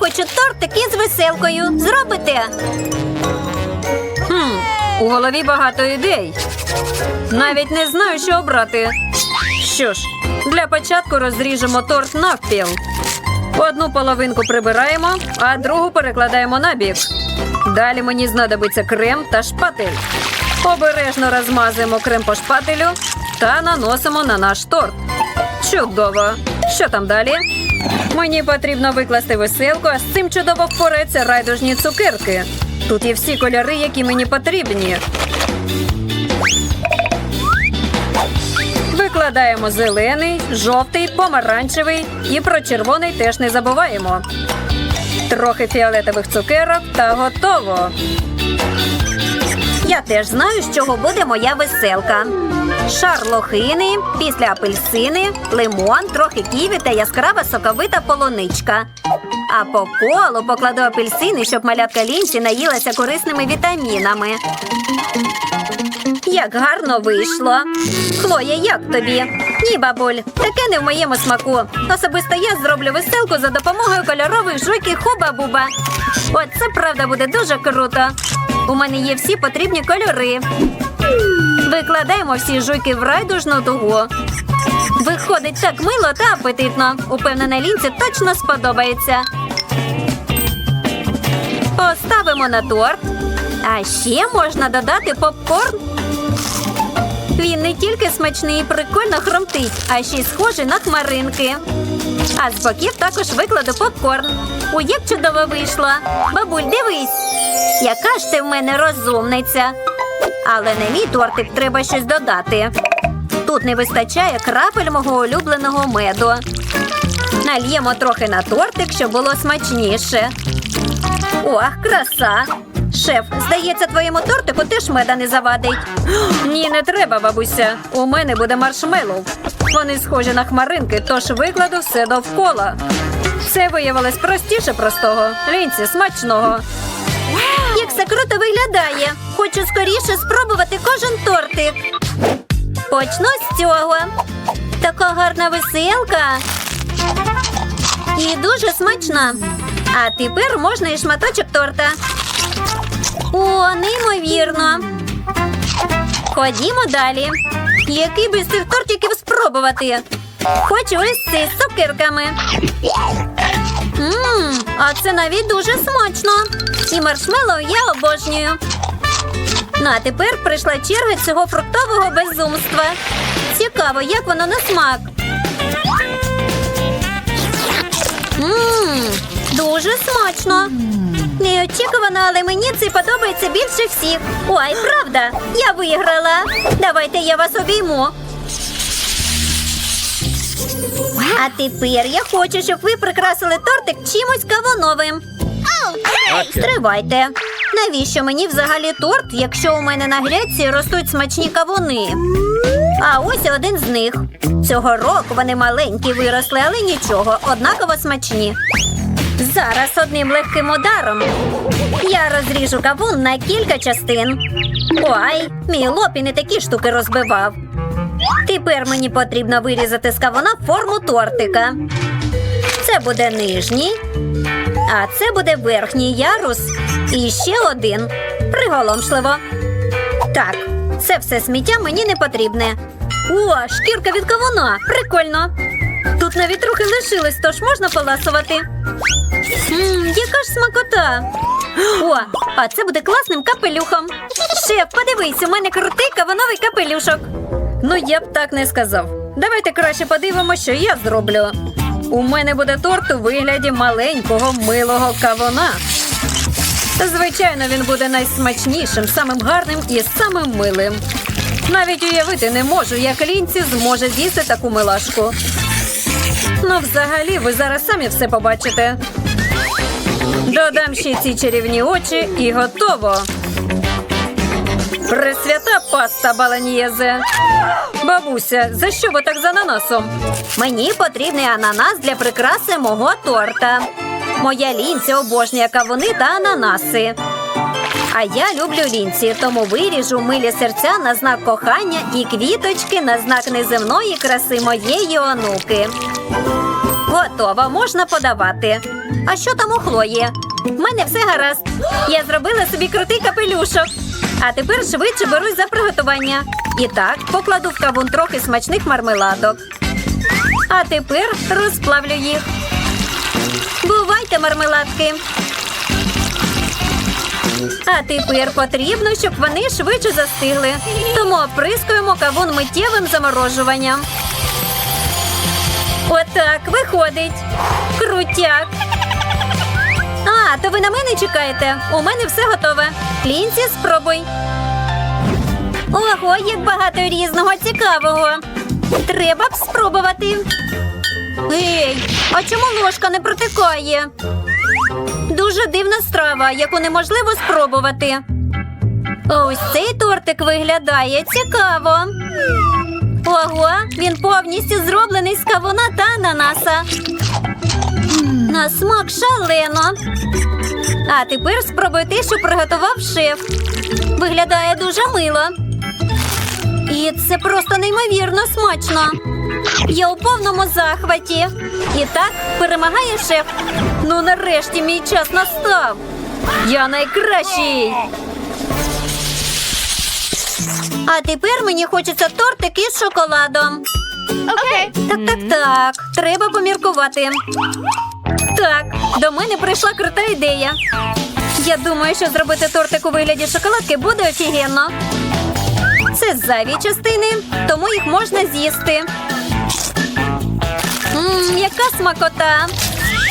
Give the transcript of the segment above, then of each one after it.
хочу тортик із веселкою. Зробите? Хм, у голові багато ідей. Навіть не знаю, що обрати. Що ж, для початку розріжемо торт навпіл. Одну половинку прибираємо, а другу перекладаємо на бік. Далі мені знадобиться крем та шпатель. Обережно розмазуємо крем по шпателю та наносимо на наш торт. Чудово! Що там далі? Мені потрібно викласти веселку, а з цим чудово впорається райдужні цукерки. Тут є всі кольори, які мені потрібні. Викладаємо зелений, жовтий, помаранчевий і про червоний теж не забуваємо. Трохи фіолетових цукерок та готово. Я теж знаю, з чого буде моя веселка. Шар лохини, після апельсини, лимон, трохи ківі та яскрава соковита полуничка. А по колу покладу апельсини, щоб малятка лінці наїлася корисними вітамінами. Як гарно вийшло. Хлоя, як тобі? Ні, бабуль, таке не в моєму смаку. Особисто я зроблю веселку за допомогою кольорових жуйки хуба-буба. От це правда буде дуже круто. У мене є всі потрібні кольори. Викладаємо всі жуйки в райдужну дугу. Виходить так мило та апетитно. Упевнена лінці точно сподобається. Поставимо на торт. А ще можна додати попкорн. Він не тільки смачний і прикольно хромтить, а ще й схожий на хмаринки. А з боків також викладу попкорн. У як чудово вийшло. Бабуль, дивись. Яка ж ти в мене розумниця. Але на мій тортик треба щось додати. Тут не вистачає крапель мого улюбленого меду. Нальємо трохи на тортик, щоб було смачніше. Ох, краса! Шеф, здається, твоєму тортику теж меда не завадить. Ні, не треба, бабуся. У мене буде маршмеллоу. Вони схожі на хмаринки, тож викладу все довкола. Це виявилось простіше простого. Лінці, смачного. Як це круто виглядає. Хочу скоріше спробувати кожен тортик. Почну з цього. Така гарна веселка. І дуже смачна. А тепер можна і шматочок торта. О, неймовірно. Ходімо далі. Який би з цих тортиків спробувати? Хочу ось цей з цукерками. Мм, а це навіть дуже смачно. І маршмеллоу я обожнюю. Ну а тепер прийшла черга цього фруктового безумства. Цікаво, як воно на смак. Мм, дуже смачно. Неочікувано, але мені це подобається більше всіх. Ой, правда, я виграла. Давайте я вас обійму. А тепер я хочу, щоб ви прикрасили тортик чимось кавуновим. Стривайте. Навіщо мені взагалі торт, якщо у мене на грядці ростуть смачні кавуни? А ось один з них. Цього року вони маленькі виросли, але нічого, однаково смачні. Зараз одним легким ударом я розріжу кавун на кілька частин. Ой, мій лоб і не такі штуки розбивав. Тепер мені потрібно вирізати з кавуна форму тортика. Це буде нижній, а це буде верхній ярус. І ще один. Приголомшливо. Так, це все сміття мені не потрібне. О, шкірка від кавуна. Прикольно. Тут навіть трохи лишилось, тож можна поласувати. Мм, яка ж смакота. О, а це буде класним капелюхом. Шеф, подивись, у мене крутий кавуновий капелюшок. Ну, я б так не сказав. Давайте краще подивимося, що я зроблю. У мене буде торт у вигляді маленького милого кавуна. Звичайно, він буде найсмачнішим, самим гарним і самим милим. Навіть уявити не можу, як лінці зможе з'їсти таку милашку. Ну, взагалі, ви зараз самі все побачите. Додам ще ці чарівні очі і готово. Пресвята паста баланієзе. Бабуся, за що ви так з ананасом? Мені потрібний ананас для прикраси мого торта. Моя лінця обожнює кавуни та ананаси. А я люблю лінці, тому виріжу милі серця на знак кохання і квіточки на знак неземної краси моєї онуки. Готово, можна подавати. А що там у Хлої? У мене все гаразд. Я зробила собі крутий капелюшок. А тепер швидше берусь за приготування. І так, покладу в кавун трохи смачних мармеладок. А тепер розплавлю їх. Бувайте, мармеладки. А тепер потрібно, щоб вони швидше застигли. Тому оприскуємо кавун миттєвим заморожуванням. Отак виходить. Крутяк. То ви на мене чекаєте? У мене все готове. Клінці, спробуй. Ого, як багато різного цікавого. Треба б спробувати. Ей, а чому ложка не протикає? Дуже дивна страва, яку неможливо спробувати. Ось цей тортик виглядає цікаво. Ого, він повністю зроблений з кавуна та ананаса. На смак шалено. А тепер спробуй те, що приготував шеф. Виглядає дуже мило. І це просто неймовірно смачно. Я у повному захваті. І так перемагає шеф. Ну нарешті мій час настав. Я найкращий. А тепер мені хочеться тортик із шоколадом. Okay. Так, так, так. Треба поміркувати. Так, до мене прийшла крута ідея. Я думаю, що зробити тортик у вигляді шоколадки буде офігенно. Це зайві частини, тому їх можна з'їсти. Мм, яка смакота!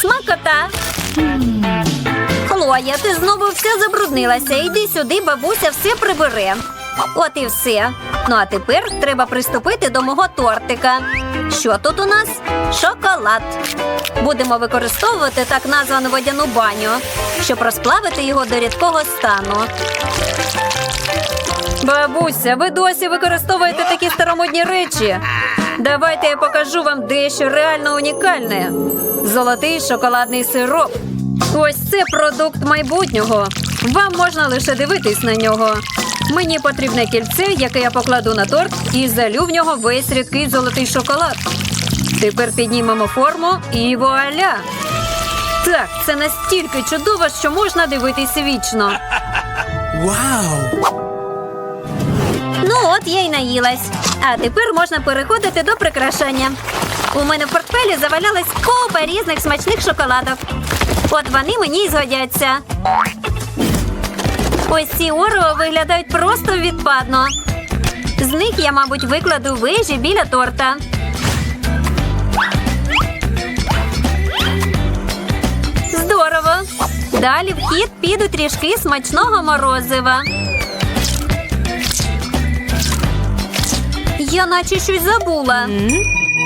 Смакота! Хлоя, ти знову вся забруднилася. Йди сюди, бабуся все прибере. От і все. Ну а тепер треба приступити до мого тортика. Що тут у нас? Шоколад. Будемо використовувати так названу водяну баню, щоб розплавити його до рідкого стану. Бабуся, ви досі використовуєте такі старомодні речі. Давайте я покажу вам дещо реально унікальне. Золотий шоколадний сироп. Ось це продукт майбутнього. Вам можна лише дивитись на нього. Мені потрібне кільце, яке я покладу на торт, і залю в нього весь рідкий золотий шоколад. Тепер піднімемо форму і вуаля! Так, це настільки чудово, що можна дивитись вічно. Вау! Ну от я й наїлась. А тепер можна переходити до прикрашання. У мене в портфелі завалялась купа різних смачних шоколадок. От вони мені й згодяться. Ось ці орео виглядають просто відпадно. З них я, мабуть, викладу вежі біля торта. Здорово! Далі в хід підуть трішки смачного морозива. Я наче щось забула.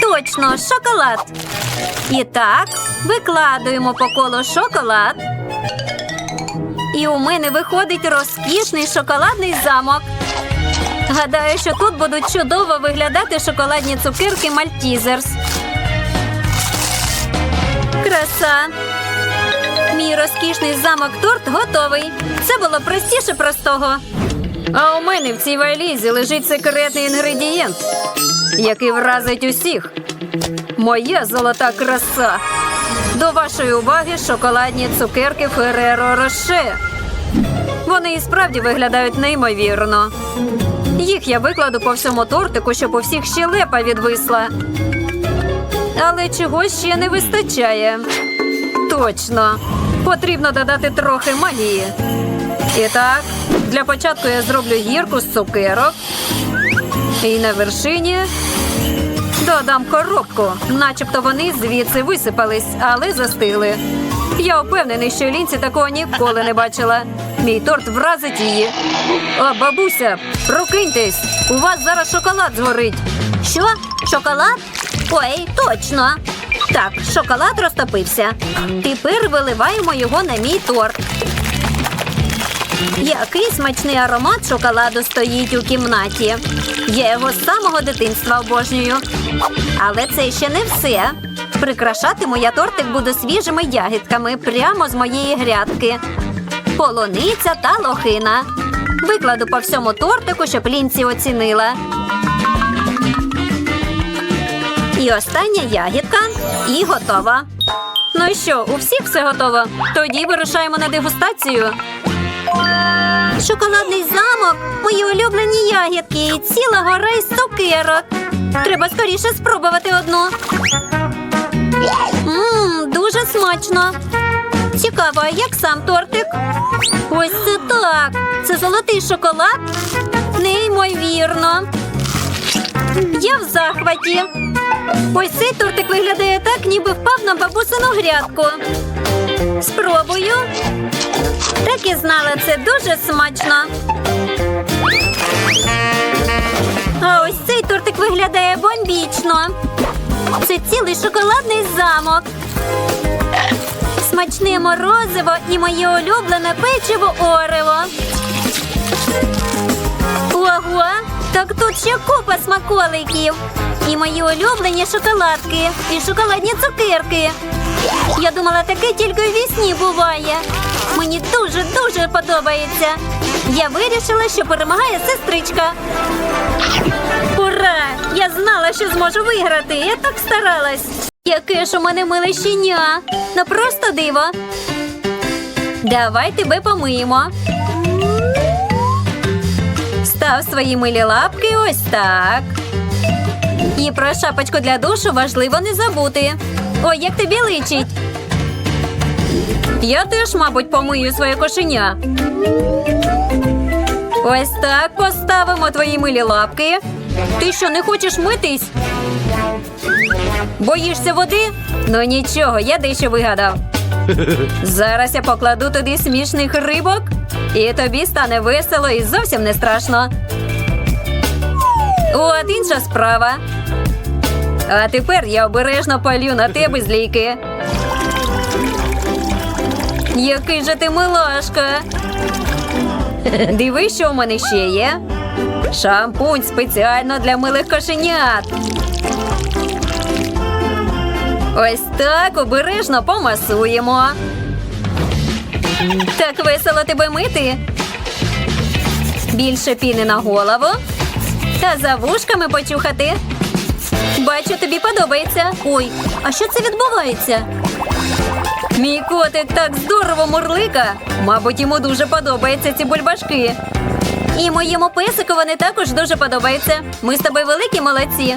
Точно, шоколад. І так, викладуємо по колу шоколад. І у мене виходить розкішний шоколадний замок. Гадаю, що тут будуть чудово виглядати шоколадні цукерки Мальтізерс. Краса. Мій розкішний замок торт готовий. Це було простіше простого. А у мене в цій валізі лежить секретний інгредієнт, який вразить усіх. Моя золота краса. До вашої уваги шоколадні цукерки Фереро Роше. Вони і справді виглядають неймовірно. Їх я викладу по всьому тортику, щоб у всіх щелепа відвисла. Але чогось ще не вистачає. Точно. Потрібно додати трохи магії. І так, для початку я зроблю гірку з цукерок. І на вершині додам коробку, начебто вони звідси висипались, але застигли. Я впевнений, що лінці такого ніколи не бачила. Мій торт вразить її. О, бабуся, прокиньтесь! У вас зараз шоколад згорить. Що? Шоколад? Ой, точно. Так, шоколад розтопився. Тепер виливаємо його на мій торт. Який смачний аромат шоколаду стоїть у кімнаті. Я його з самого дитинства обожнюю. Але це ще не все. Прикрашатиму я тортик буду свіжими ягідками прямо з моєї грядки. Полуниця та лохина. Викладу по всьому тортику, щоб лінці оцінила. І остання ягідка. І готова. Ну що, у всіх все готово? Тоді вирушаємо на дегустацію. Шоколадний замок, мої улюблені ягідки і ціла гора із цукерок. Треба скоріше спробувати одну. Ммм, дуже смачно. Цікаво, як сам тортик? Ось це так. Це золотий шоколад? Неймовірно. Я в захваті. Ось цей тортик виглядає так, ніби впав на бабусину грядку. Спробую. Так і знала, це дуже смачно. А ось цей тортик виглядає бомбічно. Це цілий шоколадний замок. Смачне морозиво і моє улюблене печиво Орево. Ого, так тут ще купа смаколиків. І мої улюблені шоколадки, і шоколадні цукерки. Я думала, таке тільки у вісні буває. Мені дуже-дуже подобається. Я вирішила, що перемагає сестричка. Ура! Я знала, що зможу виграти. Я так старалась. Яке ж у мене миле щеня. Ну просто диво. Давай тебе помиємо. Став свої милі лапки ось так. І про шапочку для душу важливо не забути. Ой, як тобі личить. Я теж, мабуть, помию своє кошеня. Ось так поставимо твої милі лапки. Ти що, не хочеш митись? Боїшся води? Ну нічого, я дещо вигадав. Зараз я покладу туди смішних рибок, і тобі стане весело і зовсім не страшно. От інша справа. А тепер я обережно палю на тебе з ліки. Який же ти милашка. Дивись, що у мене ще є. Шампунь спеціально для милих кошенят. Ось так обережно помасуємо. Так весело тебе мити. Більше піни на голову. Та за вушками почухати. Бачу, тобі подобається. Ой, а що це відбувається? Мій котик так здорово мурлика. Мабуть, йому дуже подобаються ці бульбашки. І моєму песику вони також дуже подобаються. Ми з тобою великі молодці.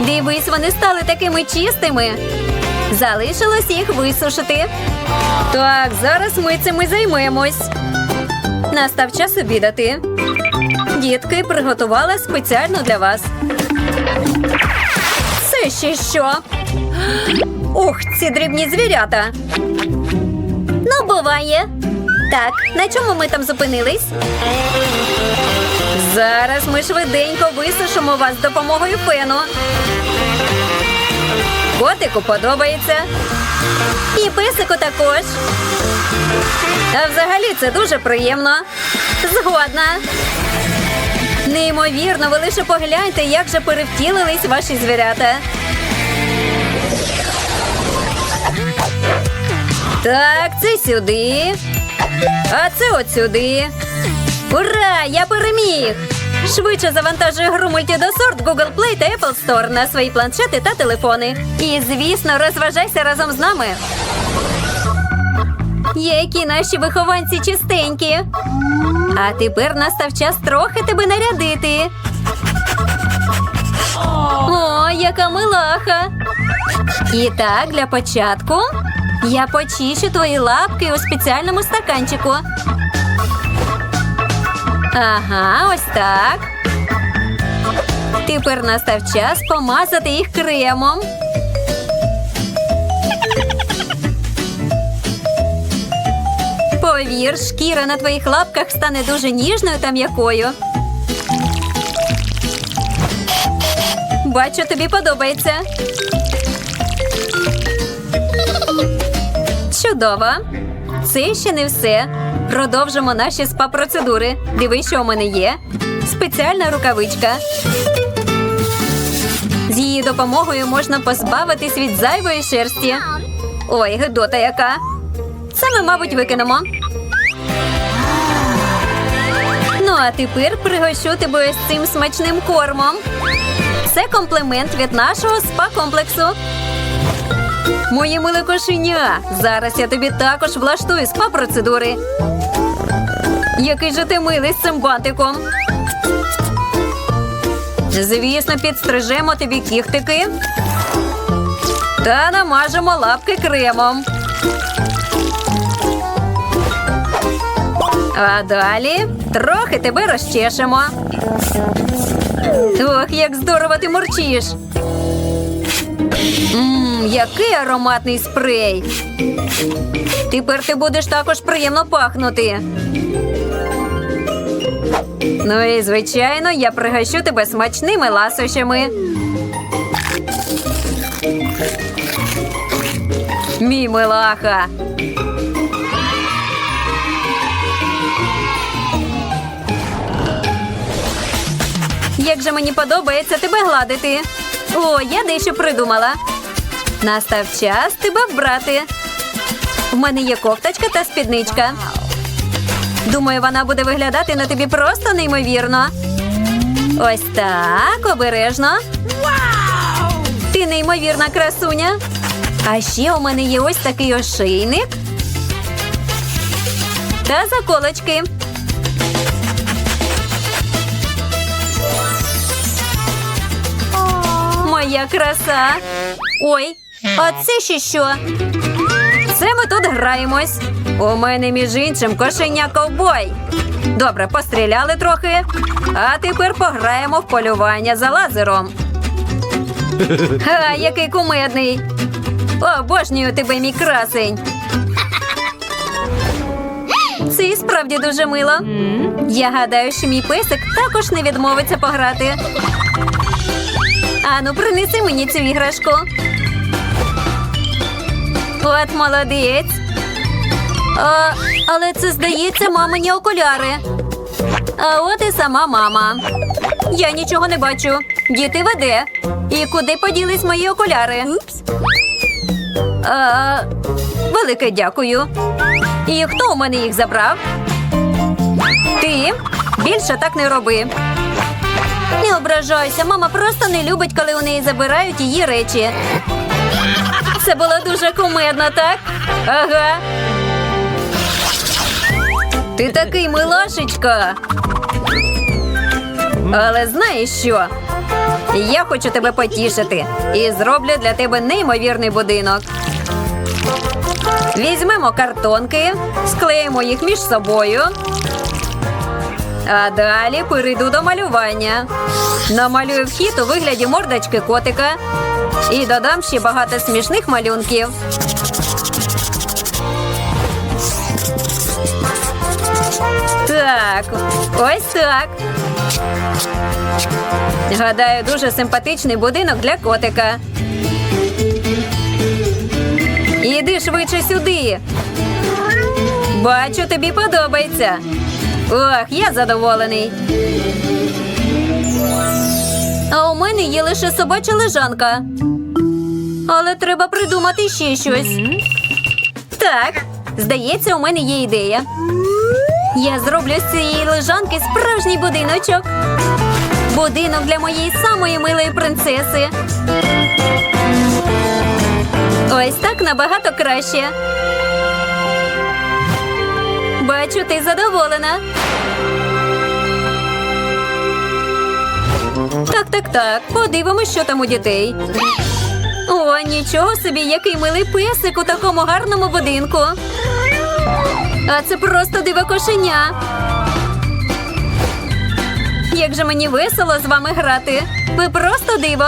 Дивись, вони стали такими чистими. Залишилось їх висушити. Так, зараз ми цим і займемось. Настав час обідати. Дітки приготувала спеціально для вас. Це ще що? Ух, ці дрібні звірята. Ну, буває. Так, на чому ми там зупинились? Зараз ми швиденько висушимо вас з допомогою фену. Котику подобається. І песику також. А взагалі це дуже приємно. Згодна. Неймовірно, ви лише погляньте, як же перевтілились ваші звірята. Так, це сюди. А це от сюди. Ура! Я переміг! Швидше завантажуй гру мультидосорт Google Play та Apple Store на свої планшети та телефони. І, звісно, розважайся разом з нами. Які наші вихованці чистенькі. А тепер настав час трохи тебе нарядити. О, яка милаха. І так, для початку я почищу твої лапки у спеціальному стаканчику. Ага, ось так. Тепер настав час помазати їх кремом. Повір, шкіра на твоїх лапках стане дуже ніжною та м'якою. Бачу, тобі подобається. Чудово. Це ще не все. Продовжимо наші спа-процедури. Дивись, що у мене є. Спеціальна рукавичка. З її допомогою можна позбавитись від зайвої шерсті. Ой, гидота яка. Це ми, мабуть, викинемо. Ну, а тепер пригощу тебе ось цим смачним кормом. Це комплімент від нашого спа-комплексу. Моє миле кошеня. Зараз я тобі також влаштую спа-процедури. Який же ти милий з цим бантиком. Звісно, підстрижемо тобі кіхтики та намажемо лапки кремом. А далі трохи тебе розчешемо. Ох, як здорово ти мурчиш. Мм, який ароматний спрей. Тепер ти будеш також приємно пахнути. Ну і звичайно, я пригощу тебе смачними ласощами. Мій милаха. Як же мені подобається тебе гладити. О, я дещо придумала. Настав час тебе вбрати. В мене є кофточка та спідничка. Думаю, вона буде виглядати на тобі просто неймовірно. Ось так, обережно. Ти неймовірна красуня. А ще у мене є ось такий ошейник та заколочки. Моя краса. Ой, а це ще що? Це ми тут граємось. У мене, між іншим, кошеня ковбой. Добре, постріляли трохи. А тепер пограємо в полювання за лазером. Ха, який кумедний. Обожнюю тебе, мій красень. Це і справді дуже мило. Я гадаю, що мій песик також не відмовиться пограти. Ану, принеси мені цю іграшку. От молодець. А, але це, здається, мамині окуляри. А от і сама мама. Я нічого не бачу. Діти веде. І куди поділись мої окуляри? А, велике дякую. І хто у мене їх забрав? Ти більше так не роби. Не ображайся, мама просто не любить, коли у неї забирають її речі. Це було дуже кумедно, так? Ага. Ти такий милашечка. Але знаєш що? Я хочу тебе потішити і зроблю для тебе неймовірний будинок. Візьмемо картонки, склеїмо їх між собою. А далі перейду до малювання. Намалюю вхід у вигляді мордочки котика і додам ще багато смішних малюнків. Так, ось так. Гадаю, дуже симпатичний будинок для котика. Іди швидше сюди. Бачу, тобі подобається. Ох, я задоволений. А у мене є лише собача лежанка. Але треба придумати ще щось. Так, здається, у мене є ідея. Я зроблю з цієї лежанки справжній будиночок. Будинок для моєї самої милої принцеси. Ось так набагато краще. Бачу, ти задоволена. Так, так, так. Подивимось, що там у дітей. О, нічого собі, який милий песик у такому гарному будинку. А це просто диво кошеня. Як же мені весело з вами грати. Ви просто диво.